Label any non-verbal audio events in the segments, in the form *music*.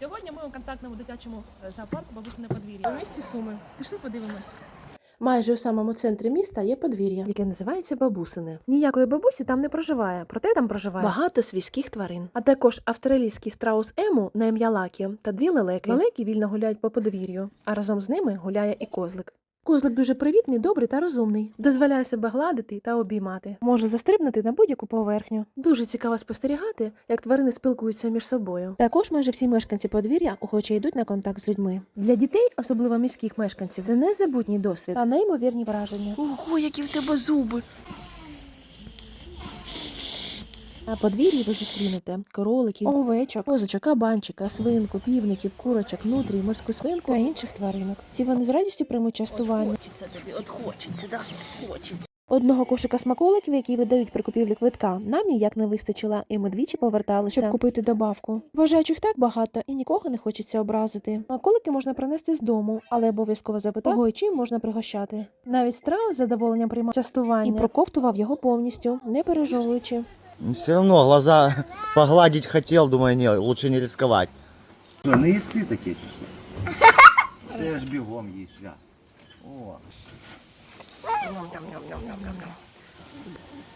Сьогодні ми у контактному дитячому е, зоопарку бабусине подвір'я. У місті Суми. Пішли подивимось. Майже у самому центрі міста є подвір'я, яке називається бабусине. Ніякої бабусі там не проживає, проте там проживає багато свійських тварин. А також австралійський страус ему на ім'я Лакі та дві лелеки. Лелеки вільно гуляють по подвір'ю, а разом з ними гуляє і козлик. Козлик дуже привітний, добрий та розумний. Дозволяє себе гладити та обіймати. Може застрибнути на будь-яку поверхню. Дуже цікаво спостерігати, як тварини спілкуються між собою. Також майже всі мешканці подвір'я охоче йдуть на контакт з людьми. Для дітей, особливо міських мешканців, це незабутній досвід та неймовірні враження. Ого, які в тебе зуби! На подвір'ї ви зустрінете короликів, овечок, козочок, кабанчика, свинку, півників, курочок, нутрій, морську свинку та інших тваринок. Всі вони з радістю приймуть частування. Хочеться тобі, от хочеться, да? Хочеться. Одного кошика смаколиків, які видають при купівлі квитка, нам ніяк не вистачило, і ми двічі поверталися, щоб купити добавку. Бажаючих так багато, і нікого не хочеться образити. Смаколики можна принести з дому, але обов'язково запитати, кого і чим можна пригощати. Навіть страус з задоволенням приймав частування і проковтував його повністю, не пережовуючи. Все равно глаза погладить хотел, думаю, не, лучше не рисковать. Що, не їси таке чи що? Це ж бігом їсть, ля. О.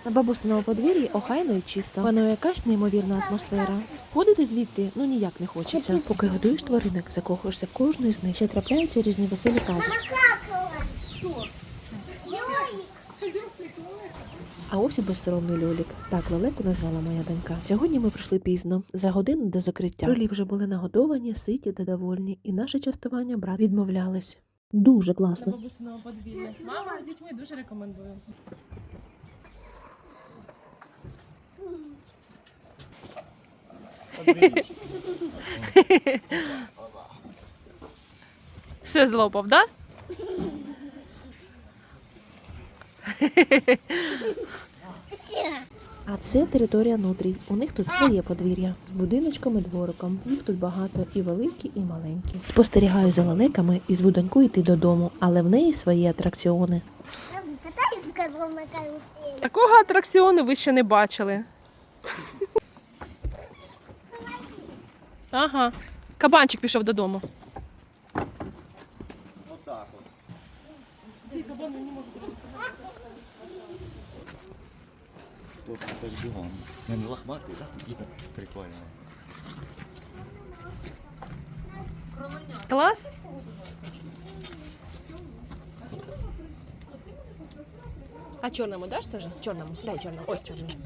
На бабусиному подвір'ї охайно і чисто. Панує якась неймовірна атмосфера. Ходити звідти ну ніяк не хочеться. Поки годуєш тваринок, закохуєшся в кожну із них. Ще трапляються різні веселі казочки. А ось і безсоромний льолік. Так лелеку назвала моя донька. Сьогодні ми прийшли пізно, за годину до закриття. Кролі вже були нагодовані, ситі та довольні, і наше частування брат відмовлялись. Дуже класно. бабусиного подвір'я. Мама з дітьми дуже рекомендую. Все злопав, да? *laughs* А це територія нутрій. У них тут своє подвір'я з будиночком і двориком. Їх тут багато і великі, і маленькі. Спостерігаю за лелеками і зву доньку йти додому, але в неї свої атракціони. Такого атракціону ви ще не бачили. Ага. Кабанчик пішов додому. Вот так от. Тут це теж бігом. Не лохматий, да? Такий Прикольно. Клас? А чорному даш теж? Чорному. Дай чорному. Ось чорний.